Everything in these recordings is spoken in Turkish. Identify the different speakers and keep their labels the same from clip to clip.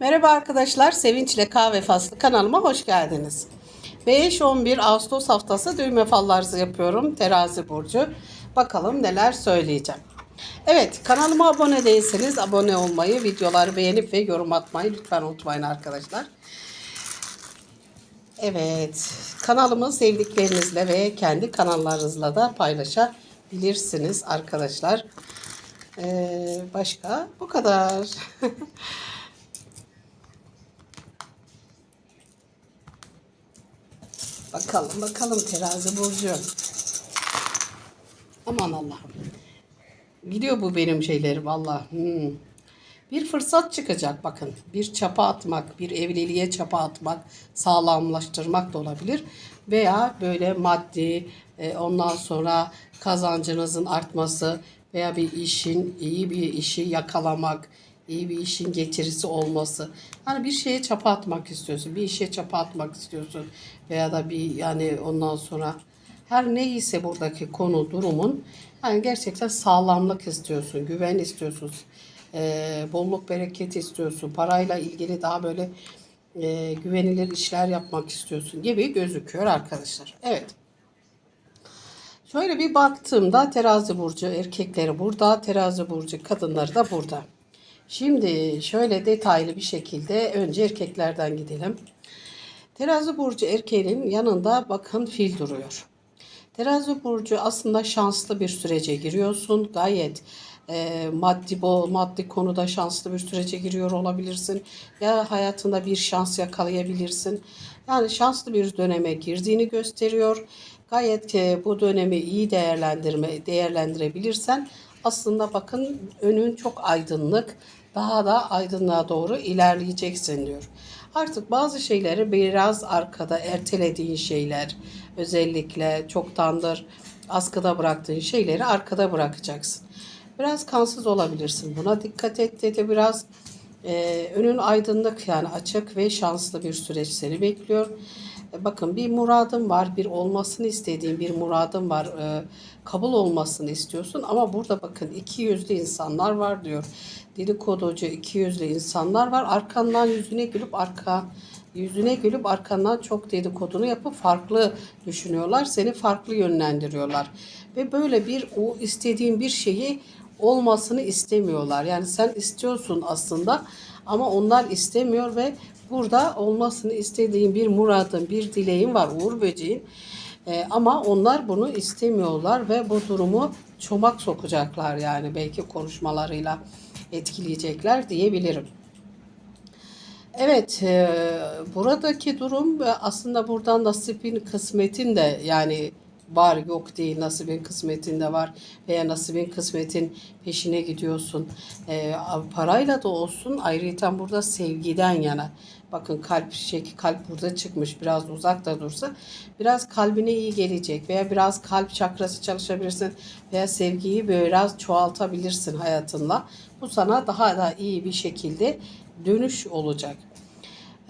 Speaker 1: Merhaba arkadaşlar, Sevinç ile Kahve Faslı kanalıma hoş geldiniz. 5-11 Ağustos haftası düğme fallarızı yapıyorum. Terazi Burcu. Bakalım neler söyleyeceğim. Evet, kanalıma abone değilseniz abone olmayı, videoları beğenip ve yorum atmayı lütfen unutmayın arkadaşlar. Evet, kanalımı sevdiklerinizle ve kendi kanallarınızla da paylaşabilirsiniz arkadaşlar. Ee, başka bu kadar. Bakalım bakalım terazi burcu. Aman Allah'ım. Gidiyor bu benim şeylerim valla. Hmm. Bir fırsat çıkacak bakın. Bir çapa atmak, bir evliliğe çapa atmak, sağlamlaştırmak da olabilir. Veya böyle maddi, e, ondan sonra kazancınızın artması veya bir işin, iyi bir işi yakalamak, iyi bir işin getirisi olması. Hani bir şeye çapa atmak istiyorsun, bir işe çapa atmak istiyorsun veya da bir yani ondan sonra her neyse buradaki konu durumun yani gerçekten sağlamlık istiyorsun, güven istiyorsun, eee, bolluk bereket istiyorsun, parayla ilgili daha böyle eee, güvenilir işler yapmak istiyorsun gibi gözüküyor arkadaşlar. Evet. Şöyle bir baktığımda terazi burcu erkekleri burada, terazi burcu kadınları da burada. Şimdi şöyle detaylı bir şekilde önce erkeklerden gidelim. Terazi burcu erkeğin yanında bakın fil duruyor. Terazi burcu aslında şanslı bir sürece giriyorsun. Gayet e, maddi bol maddi konuda şanslı bir sürece giriyor olabilirsin. Ya hayatında bir şans yakalayabilirsin. Yani şanslı bir döneme girdiğini gösteriyor. Gayet e, bu dönemi iyi değerlendirme değerlendirebilirsen aslında bakın önün çok aydınlık. Daha da aydınlığa doğru ilerleyeceksin diyor. Artık bazı şeyleri biraz arkada ertelediğin şeyler, özellikle çoktandır askıda bıraktığın şeyleri arkada bırakacaksın. Biraz kansız olabilirsin. Buna dikkat et dedi biraz. e, önün aydınlık yani açık ve şanslı bir süreç seni bekliyor. E, Bakın bir muradın var, bir olmasını istediğin bir muradın var, e, kabul olmasını istiyorsun ama burada bakın iki yüzlü insanlar var diyor. Dedikoducu iki yüzlü insanlar var. Arkandan yüzüne gülüp arka yüzüne gülüp arkandan çok dedikodunu yapıp farklı düşünüyorlar. Seni farklı yönlendiriyorlar. Ve böyle bir o istediğin bir şeyi olmasını istemiyorlar. Yani sen istiyorsun aslında ama onlar istemiyor ve burada olmasını istediğin bir muradın, bir dileğin var Uğur Böceğin. Ee, ama onlar bunu istemiyorlar ve bu durumu çomak sokacaklar yani belki konuşmalarıyla etkileyecekler diyebilirim. Evet, e, buradaki durum e, aslında buradan nasibin kısmetin de yani var yok değil nasibin kısmetinde var veya nasibin kısmetin peşine gidiyorsun. E, parayla da olsun ayrıca burada sevgiden yana. Bakın kalp şekli kalp burada çıkmış biraz uzakta dursa biraz kalbine iyi gelecek veya biraz kalp çakrası çalışabilirsin veya sevgiyi biraz çoğaltabilirsin hayatınla. Bu sana daha da iyi bir şekilde dönüş olacak.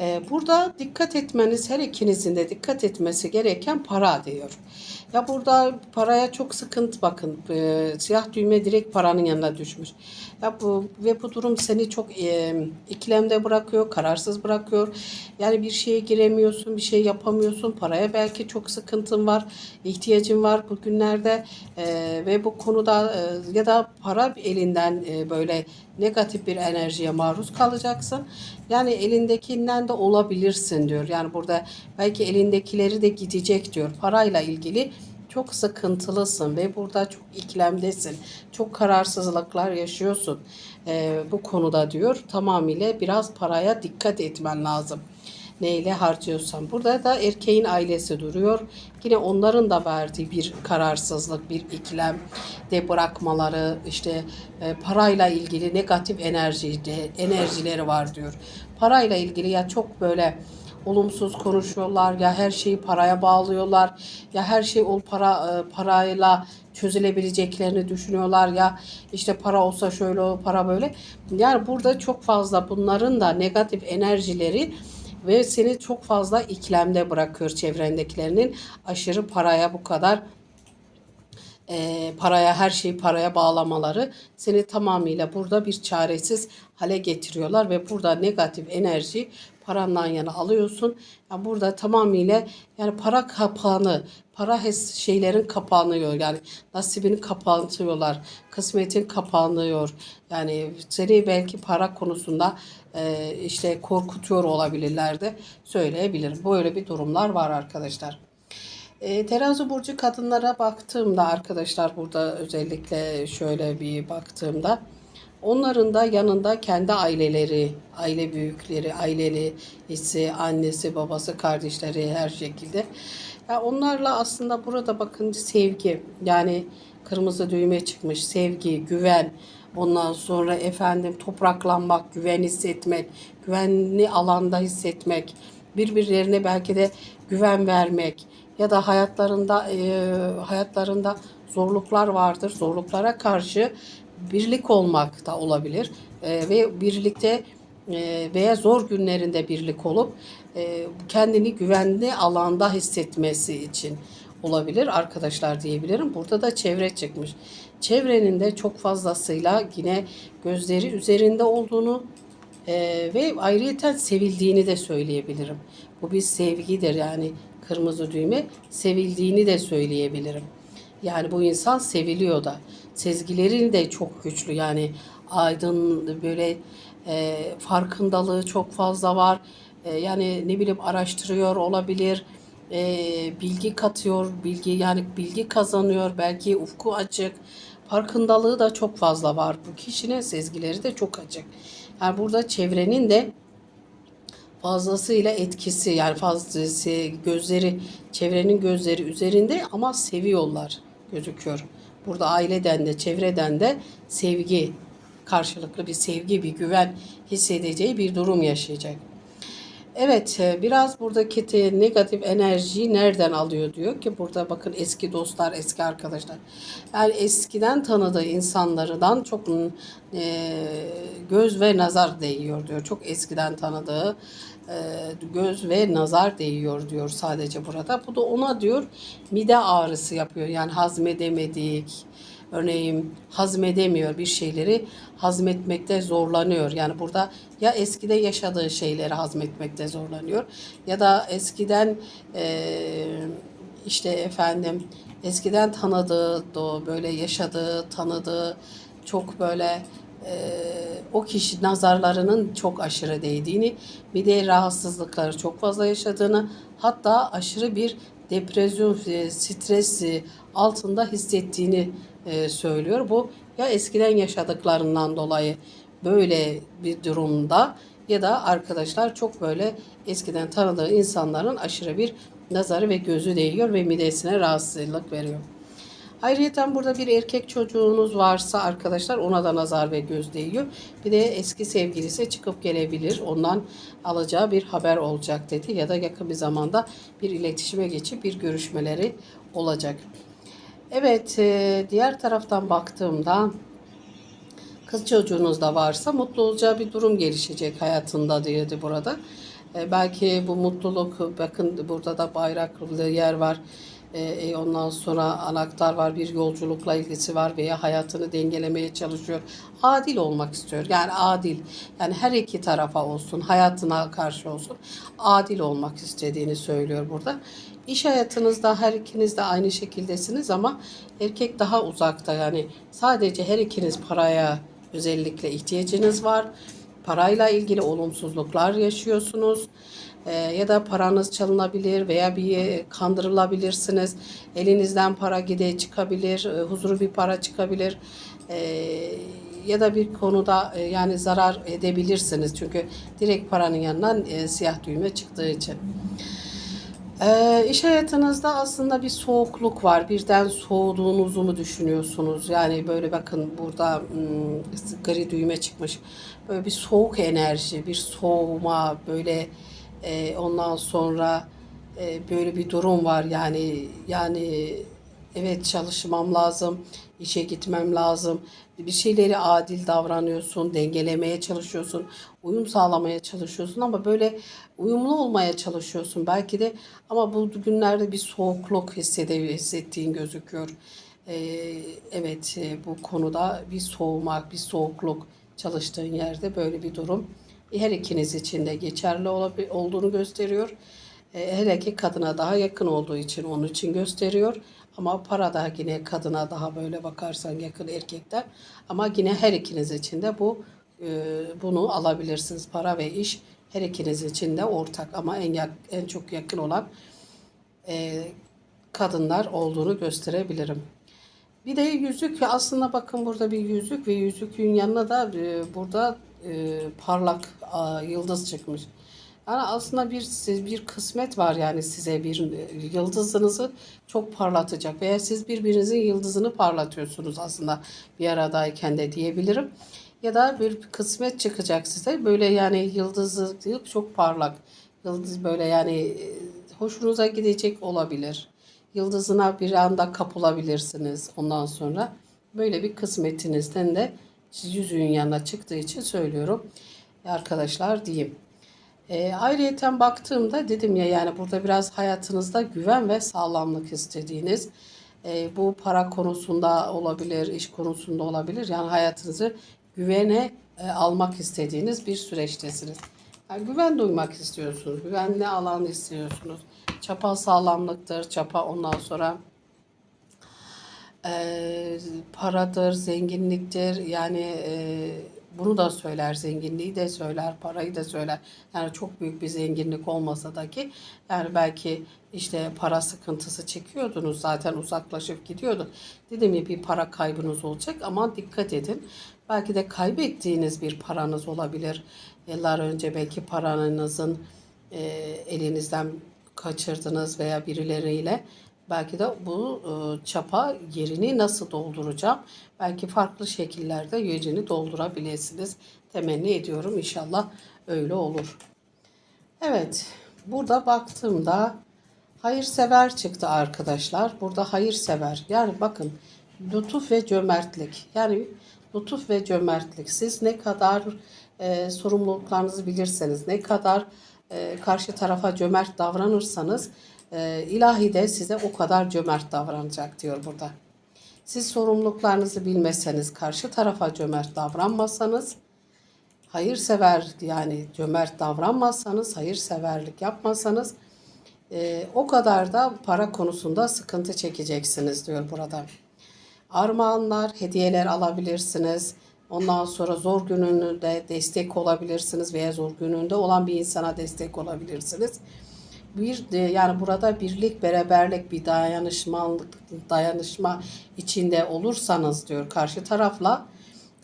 Speaker 1: Ee, Burada dikkat etmeniz, her ikinizin de dikkat etmesi gereken para diyor. Ya burada paraya çok sıkıntı bakın. Ee, siyah düğme direkt paranın yanına düşmüş. Ya bu ve bu durum seni çok e, ikilemde bırakıyor, kararsız bırakıyor. Yani bir şeye giremiyorsun, bir şey yapamıyorsun. Paraya belki çok sıkıntın var, ihtiyacın var bugünlerde Ee, ve bu konuda e, ya da para elinden e, böyle negatif bir enerjiye maruz kalacaksın. Yani elindekinden de olabilirsin diyor. Yani burada belki elindekileri de gidecek diyor. Parayla ilgili çok sıkıntılısın ve burada çok ikilemdesin. Çok kararsızlıklar yaşıyorsun Ee, bu konuda diyor. Tamamıyla biraz paraya dikkat etmen lazım neyle harcıyorsan. Burada da erkeğin ailesi duruyor. Yine onların da verdiği bir kararsızlık, bir ikilem de bırakmaları, işte e, parayla ilgili negatif enerji enerjileri var diyor. Parayla ilgili ya çok böyle olumsuz konuşuyorlar ya her şeyi paraya bağlıyorlar ya her şey o para e, parayla çözülebileceklerini düşünüyorlar ya işte para olsa şöyle para böyle. Yani burada çok fazla bunların da negatif enerjileri ve seni çok fazla ikilemde bırakıyor çevrendekilerinin aşırı paraya bu kadar e, paraya her şeyi paraya bağlamaları seni tamamıyla burada bir çaresiz hale getiriyorlar ve burada negatif enerji parandan yana alıyorsun. Yani burada tamamıyla yani para kapağını, para hes şeylerin kapanıyor. Yani nasibini kapatıyorlar. Kısmetin kapanıyor. Yani seni belki para konusunda e, işte korkutuyor olabilirler de söyleyebilirim. Böyle bir durumlar var arkadaşlar. E, terazi burcu kadınlara baktığımda arkadaşlar burada özellikle şöyle bir baktığımda onların da yanında kendi aileleri, aile büyükleri, ailelisi, annesi, babası, kardeşleri her şekilde. Ya onlarla aslında burada bakın sevgi yani kırmızı düğme çıkmış sevgi, güven, ondan sonra efendim topraklanmak, güven hissetmek, güvenli alanda hissetmek, birbirlerine belki de güven vermek ya da hayatlarında e, hayatlarında zorluklar vardır. Zorluklara karşı birlik olmak da olabilir E, ve birlikte e, veya zor günlerinde birlik olup e, kendini güvenli alanda hissetmesi için olabilir arkadaşlar diyebilirim. Burada da çevre çıkmış. Çevrenin de çok fazlasıyla yine gözleri üzerinde olduğunu e, ve ayrıyeten sevildiğini de söyleyebilirim. Bu bir sevgidir yani kırmızı düğme sevildiğini de söyleyebilirim. Yani bu insan seviliyor da. Sezgileri de çok güçlü yani aydın böyle e, farkındalığı çok fazla var. E, yani ne bileyim araştırıyor olabilir. E, bilgi katıyor, bilgi yani bilgi kazanıyor. Belki ufku açık. Farkındalığı da çok fazla var. Bu kişinin sezgileri de çok açık. Yani burada çevrenin de fazlasıyla etkisi yani fazlası gözleri çevrenin gözleri üzerinde ama seviyorlar gözüküyor. Burada aileden de çevreden de sevgi karşılıklı bir sevgi bir güven hissedeceği bir durum yaşayacak. Evet e, biraz buradaki te- negatif enerjiyi nereden alıyor diyor ki burada bakın eski dostlar eski arkadaşlar yani eskiden tanıdığı insanlardan çok e, göz ve nazar değiyor diyor çok eskiden tanıdığı göz ve nazar değiyor diyor sadece burada. Bu da ona diyor mide ağrısı yapıyor. Yani hazmedemedik. Örneğin hazmedemiyor bir şeyleri hazmetmekte zorlanıyor. Yani burada ya eskide yaşadığı şeyleri hazmetmekte zorlanıyor ya da eskiden e, işte efendim eskiden tanıdığı böyle yaşadığı tanıdığı çok böyle e, o kişi nazarlarının çok aşırı değdiğini, bir de rahatsızlıkları çok fazla yaşadığını, hatta aşırı bir depresyon, e, stres e, altında hissettiğini e, söylüyor. Bu ya eskiden yaşadıklarından dolayı böyle bir durumda ya da arkadaşlar çok böyle eskiden tanıdığı insanların aşırı bir nazarı ve gözü değiyor ve midesine rahatsızlık veriyor. Ayrıca burada bir erkek çocuğunuz varsa arkadaşlar ona da nazar ve göz değiyor. Bir de eski sevgilisi çıkıp gelebilir. Ondan alacağı bir haber olacak dedi. Ya da yakın bir zamanda bir iletişime geçip bir görüşmeleri olacak. Evet e, diğer taraftan baktığımda kız çocuğunuz da varsa mutlu olacağı bir durum gelişecek hayatında diyordu burada. E, belki bu mutluluk bakın burada da bayraklı yer var. E, ondan sonra anahtar var, bir yolculukla ilgisi var veya hayatını dengelemeye çalışıyor. Adil olmak istiyor. Yani adil. Yani her iki tarafa olsun, hayatına karşı olsun. Adil olmak istediğini söylüyor burada. İş hayatınızda her ikiniz de aynı şekildesiniz ama erkek daha uzakta yani sadece her ikiniz paraya özellikle ihtiyacınız var. Parayla ilgili olumsuzluklar yaşıyorsunuz. Ee, ya da paranız çalınabilir veya bir kandırılabilirsiniz. Elinizden para gide çıkabilir, e, huzuru bir para çıkabilir. Ee, ya da bir konuda e, yani zarar edebilirsiniz. Çünkü direkt paranın yanından e, siyah düğme çıktığı için. Ee, iş hayatınızda aslında bir soğukluk var. Birden soğuduğunuzu mu düşünüyorsunuz? Yani böyle bakın burada hmm, gri düğme çıkmış. Böyle bir soğuk enerji, bir soğuma, böyle e, ondan sonra e, böyle bir durum var. Yani yani evet çalışmam lazım, işe gitmem lazım. Bir şeyleri adil davranıyorsun, dengelemeye çalışıyorsun, uyum sağlamaya çalışıyorsun ama böyle uyumlu olmaya çalışıyorsun belki de ama bu günlerde bir soğukluk hissettiğin gözüküyor. e, evet e, bu konuda bir soğumak, bir soğukluk çalıştığın yerde böyle bir durum her ikiniz için de geçerli olduğunu gösteriyor. E, hele ki kadına daha yakın olduğu için onun için gösteriyor. Ama para da yine kadına daha böyle bakarsan yakın erkekten. Ama yine her ikiniz için de bu e, bunu alabilirsiniz. Para ve iş her ikiniz için de ortak ama en yak- en çok yakın olan e, kadınlar olduğunu gösterebilirim. Bir de yüzük aslında bakın burada bir yüzük ve yüzükün yanına da e, burada e, parlak a, yıldız çıkmış. Yani aslında bir siz bir kısmet var yani size bir e, yıldızınızı çok parlatacak veya siz birbirinizin yıldızını parlatıyorsunuz aslında bir aradayken de diyebilirim. Ya da bir kısmet çıkacak size böyle yani yıldızı çok parlak yıldız böyle yani e, hoşunuza gidecek olabilir. Yıldızına bir anda kapılabilirsiniz ondan sonra. Böyle bir kısmetinizden de yüzüğün yanına çıktığı için söylüyorum. Arkadaşlar diyeyim. E, ayrıyeten baktığımda dedim ya yani burada biraz hayatınızda güven ve sağlamlık istediğiniz e, bu para konusunda olabilir, iş konusunda olabilir. Yani hayatınızı güvene e, almak istediğiniz bir süreçtesiniz. Yani güven duymak istiyorsunuz, güvenli alan istiyorsunuz. Çapa sağlamlıktır, çapa ondan sonra e, paradır, zenginliktir. Yani e, bunu da söyler, zenginliği de söyler, parayı da söyler. Yani çok büyük bir zenginlik olmasa da ki yani belki işte para sıkıntısı çekiyordunuz zaten uzaklaşıp gidiyordu. Dedim ya bir para kaybınız olacak ama dikkat edin. Belki de kaybettiğiniz bir paranız olabilir. Yıllar önce belki paranızın e, elinizden kaçırdınız veya birileriyle belki de bu e, çapa yerini nasıl dolduracağım? Belki farklı şekillerde yerini doldurabilirsiniz. Temenni ediyorum inşallah öyle olur. Evet, burada baktığımda hayırsever çıktı arkadaşlar. Burada hayırsever. Yani bakın lütuf ve cömertlik. Yani lütuf ve cömertlik. Siz ne kadar e, sorumluluklarınızı bilirseniz, ne kadar e, karşı tarafa cömert davranırsanız e, ilahi de size o kadar cömert davranacak diyor burada. Siz sorumluluklarınızı bilmeseniz, karşı tarafa cömert davranmasanız, hayırsever yani cömert davranmazsanız, hayırseverlik yapmasanız e, o kadar da para konusunda sıkıntı çekeceksiniz diyor burada. Armağanlar, hediyeler alabilirsiniz. Ondan sonra zor gününde destek olabilirsiniz veya zor gününde olan bir insana destek olabilirsiniz. Bir de yani burada birlik, beraberlik, bir dayanışmalık, dayanışma içinde olursanız diyor karşı tarafla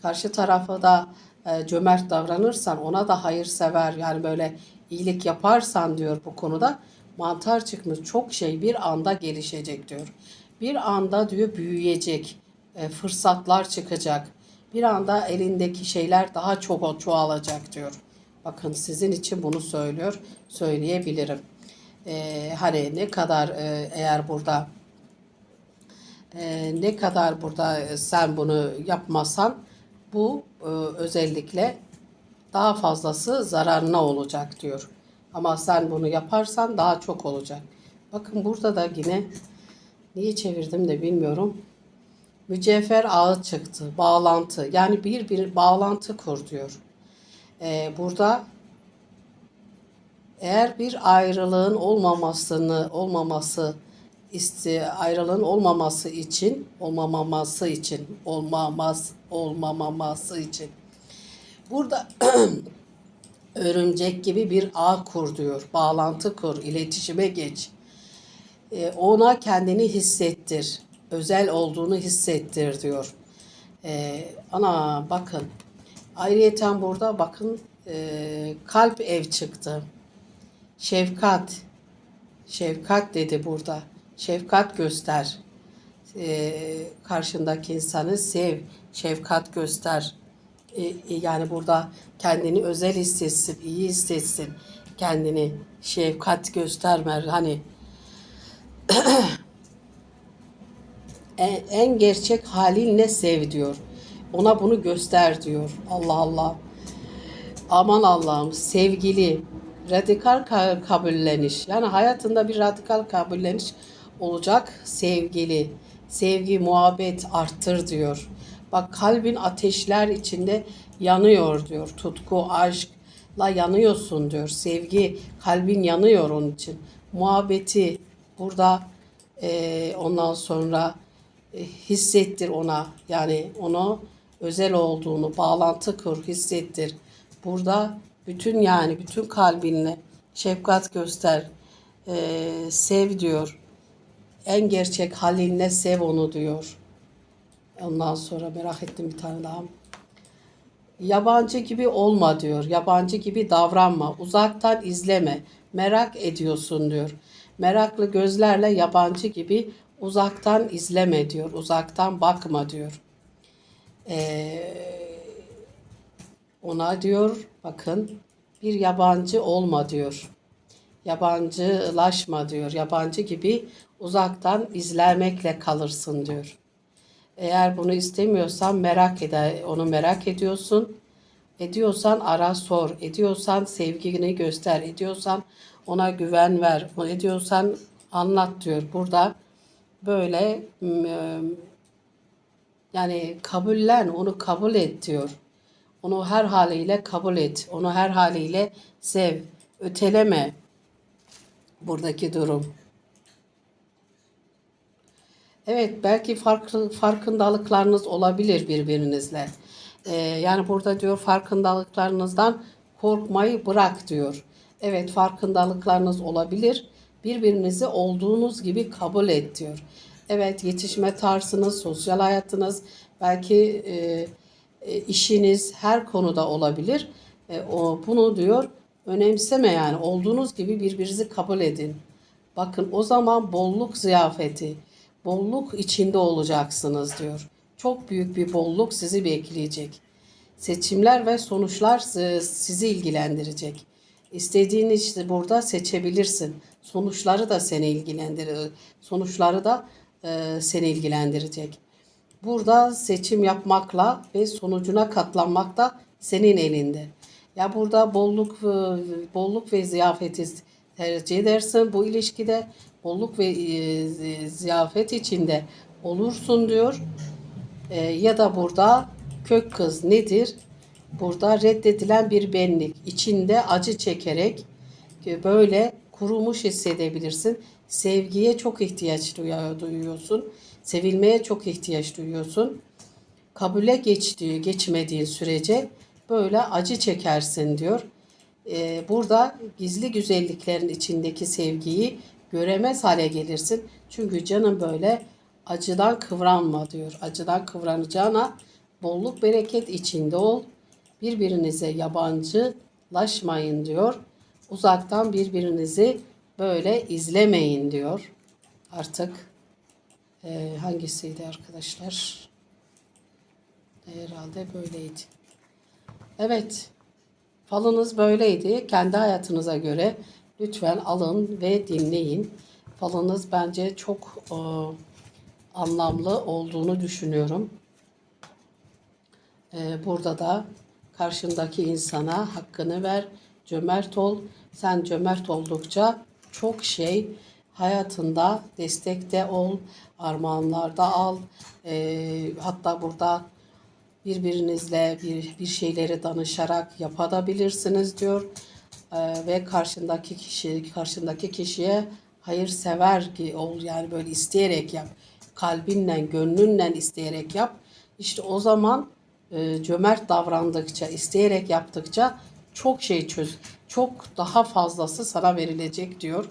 Speaker 1: karşı tarafa da e, cömert davranırsan, ona da hayırsever yani böyle iyilik yaparsan diyor bu konuda mantar çıkmış çok şey bir anda gelişecek diyor. Bir anda diyor büyüyecek, e, fırsatlar çıkacak. Bir anda elindeki şeyler daha çok çoğalacak diyor. Bakın sizin için bunu söylüyor, söyleyebilirim. E, hani ne kadar e, eğer burada e, ne kadar burada sen bunu yapmasan bu e, özellikle daha fazlası zararına olacak diyor. Ama sen bunu yaparsan daha çok olacak. Bakın burada da yine niye çevirdim de bilmiyorum. Mücevher ağı çıktı. Bağlantı. Yani bir bir bağlantı kur diyor. Ee, burada eğer bir ayrılığın olmamasını olmaması iste ayrılığın olmaması için olmamaması için olmamaz olmamaması için burada örümcek gibi bir ağ kur diyor. Bağlantı kur, iletişime geç. Ee, ona kendini hissettir. Özel olduğunu hissettir diyor. Ee, ana bakın. Ayrıyeten burada bakın e, kalp ev çıktı. Şefkat. Şefkat dedi burada. Şefkat göster. Ee, karşındaki insanı sev. Şefkat göster. E, e, yani burada kendini özel hissetsin, iyi hissetsin. Kendini şefkat gösterme. Hani en, en gerçek halinle sev diyor. Ona bunu göster diyor. Allah Allah. Aman Allah'ım sevgili radikal ka- kabulleniş. Yani hayatında bir radikal kabulleniş olacak sevgili. sevgi, muhabbet arttır diyor. Bak kalbin ateşler içinde yanıyor diyor. Tutku, aşkla yanıyorsun diyor. Sevgi, kalbin yanıyor onun için. Muhabbeti burada eee, ondan sonra e, hissettir ona. Yani onu özel olduğunu, bağlantı kur, hissettir. Burada bütün yani bütün kalbinle şefkat göster, eee, sev diyor. En gerçek halinle sev onu diyor. Ondan sonra merak ettim bir tane daha. Yabancı gibi olma diyor. Yabancı gibi davranma. Uzaktan izleme. Merak ediyorsun diyor. Meraklı gözlerle yabancı gibi uzaktan izleme diyor. Uzaktan bakma diyor. Ee, ona diyor bakın bir yabancı olma diyor. Yabancılaşma diyor. Yabancı gibi uzaktan izlemekle kalırsın diyor. Eğer bunu istemiyorsan merak eder, onu merak ediyorsun. Ediyorsan ara sor, ediyorsan sevgini göster, ediyorsan ona güven ver, ediyorsan anlat diyor. Burada böyle yani kabullen, onu kabul et diyor. Onu her haliyle kabul et, onu her haliyle sev, öteleme buradaki durum. Evet, belki farklı farkındalıklarınız olabilir birbirinizle. Ee, yani burada diyor farkındalıklarınızdan korkmayı bırak diyor. Evet, farkındalıklarınız olabilir. Birbirinizi olduğunuz gibi kabul et diyor. Evet, yetişme tarzınız, sosyal hayatınız, belki e, işiniz her konuda olabilir. E, o bunu diyor önemseme yani olduğunuz gibi birbirinizi kabul edin. Bakın o zaman bolluk ziyafeti, bolluk içinde olacaksınız diyor. Çok büyük bir bolluk sizi bekleyecek. Seçimler ve sonuçlar si- sizi ilgilendirecek. İstediğin işte burada seçebilirsin. Sonuçları da seni ilgilendirir. Sonuçları da e, seni ilgilendirecek. Burada seçim yapmakla ve sonucuna katlanmak da senin elinde. Ya burada bolluk e, bolluk ve ziyafeti tercih edersin bu ilişkide bolluk ve e, ziyafet içinde olursun diyor. E, ya da burada kök kız nedir? Burada reddedilen bir benlik. içinde acı çekerek böyle kurumuş hissedebilirsin. Sevgiye çok ihtiyaç duyuyorsun. Sevilmeye çok ihtiyaç duyuyorsun. Kabule geçtiği, geçmediğin sürece böyle acı çekersin diyor. Ee, burada gizli güzelliklerin içindeki sevgiyi göremez hale gelirsin. Çünkü canım böyle acıdan kıvranma diyor. Acıdan kıvranacağına bolluk bereket içinde ol. Birbirinize yabancılaşmayın diyor. Uzaktan birbirinizi böyle izlemeyin diyor. Artık e, hangisiydi arkadaşlar? Herhalde böyleydi. Evet. Falınız böyleydi. Kendi hayatınıza göre lütfen alın ve dinleyin. Falınız bence çok e, anlamlı olduğunu düşünüyorum. E, burada da karşındaki insana hakkını ver, cömert ol. Sen cömert oldukça çok şey hayatında destekte ol, armağanlarda al. E, hatta burada birbirinizle bir, bir şeyleri danışarak yapabilirsiniz diyor. Ee, ve karşındaki kişi karşındaki kişiye hayırsever ki ol yani böyle isteyerek yap. Kalbinle, gönlünle isteyerek yap. İşte o zaman e, cömert davrandıkça, isteyerek yaptıkça çok şey çöz. Çok daha fazlası sana verilecek diyor.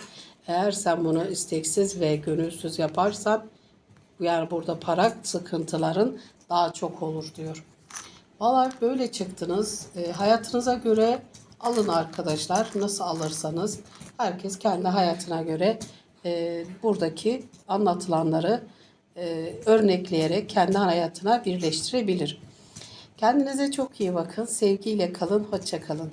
Speaker 1: Eğer sen bunu isteksiz ve gönülsüz yaparsan yani burada para sıkıntıların daha çok olur diyor. Valla böyle çıktınız. E, hayatınıza göre alın arkadaşlar. Nasıl alırsanız herkes kendi hayatına göre e, buradaki anlatılanları e, örnekleyerek kendi hayatına birleştirebilir. Kendinize çok iyi bakın. Sevgiyle kalın. Hoşça kalın.